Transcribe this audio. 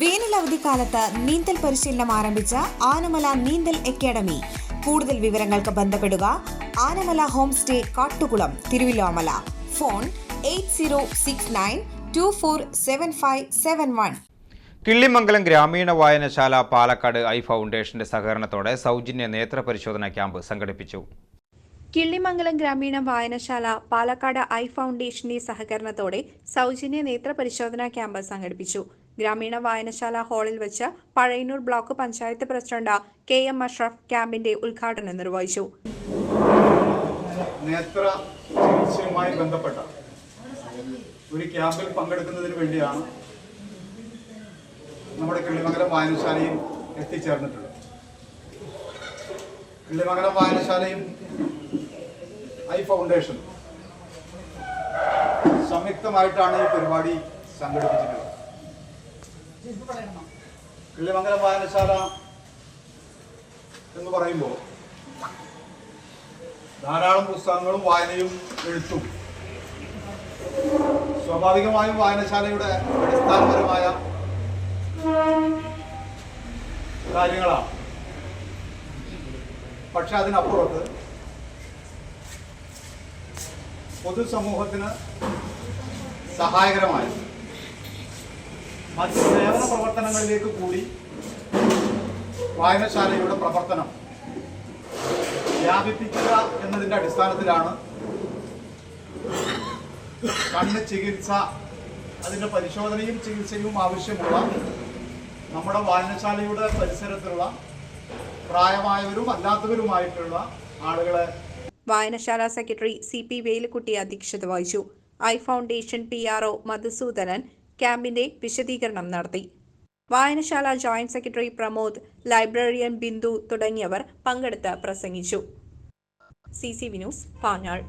വേനൽ അവധിക്കാലത്ത് നീന്തൽ പരിശീലനം ആരംഭിച്ച ആനമല നീന്തൽ അക്കാദമി. കൂടുതൽ വിവരങ്ങൾക്ക് ബന്ധപ്പെടുക Anamala home stay Kattukulam Thiruvilwamala. Phone eight zero six nine two four seven five seven one. Killimangalam ഗ്രാമീണ വായനശാല പാലക്കാട് ഐ ഫൗണ്ടേഷന്റെ സഹകരണത്തോടെ സൗജന്യ നേത്ര പരിശോധനാ ക്യാമ്പ് സംഘടിപ്പിച്ചു. കിള്ളിമംഗലം ഗ്രാമീണ വായനശാല പാലക്കാട് ഐ ഫൗണ്ടേഷന്റെ സഹകരണത്തോടെ സൗജന്യ നേത്ര പരിശോധനാ ക്യാമ്പ് സംഘടിപ്പിച്ചു. ഗ്രാമീണ വായനശാല ഹാളിൽ വെച്ച് Pazhayannur block panchayat president K M Ashraf ക്യാമ്പിന്റെ ഉദ്ഘാടനം നിർവഹിച്ചു. നേത്ര ചികിത്സയുമായി ബന്ധപ്പെട്ട ഒരു ക്യാമ്പിൽ പങ്കെടുക്കുന്നതിന് വേണ്ടിയാണ് നമ്മുടെ കിള്ളിമംഗലം വായനശാലയിൽ എത്തിച്ചേർന്നിട്ടുള്ളത്. കിള്ളിമംഗലം വായനശാലയും ഐ ഫൗണ്ടേഷൻ സംയുക്തമായിട്ടാണ് ഈ പരിപാടി സംഘടിപ്പിച്ചിട്ടുള്ളത്. കിള്ളിമംഗലം വായനശാല എന്ന് പറയുമ്പോൾ ധാരാളം പുസ്തകങ്ങളും വായനയും എഴുത്തും. സ്വാഭാവികമായും വായനശാലയുടെ അടിസ്ഥാനപരമായ കാര്യങ്ങളാണ്. പക്ഷെ അതിനപ്പുറത്ത് പൊതുസമൂഹത്തിന് സഹായകരമായ മറ്റ് സേവന പ്രവർത്തനങ്ങളിലേക്ക് കൂടി വായനശാലയുടെ പ്രവർത്തനം വ്യാപിപ്പിക്കുക എന്നതിന്റെ അടിസ്ഥാനത്തിലാണ് കണ്ണ് ചികിത്സ അതിന്റെ പരിശോധനയും ചികിത്സയും ആവശ്യമുള്ള നമ്മുടെ വായനശാലയുടെ പരിസരത്തുള്ള പ്രായമായവരും അല്ലാത്തവരുമായിട്ടുള്ള ആളുകളെ വായനശാല സെക്രട്ടറി സി പി വേലുക്കുട്ടി അധ്യക്ഷത വഹിച്ചു. I foundation P R O Madhusudanan ക്യാമ്പിന്റെ വിശദീകരണം നടത്തി. വായനശാല joint secretary Pramod librarian Bindu തുടങ്ങിയവർ പങ്കെടുത്ത് പ്രസംഗിച്ചു. C C V news Panjal.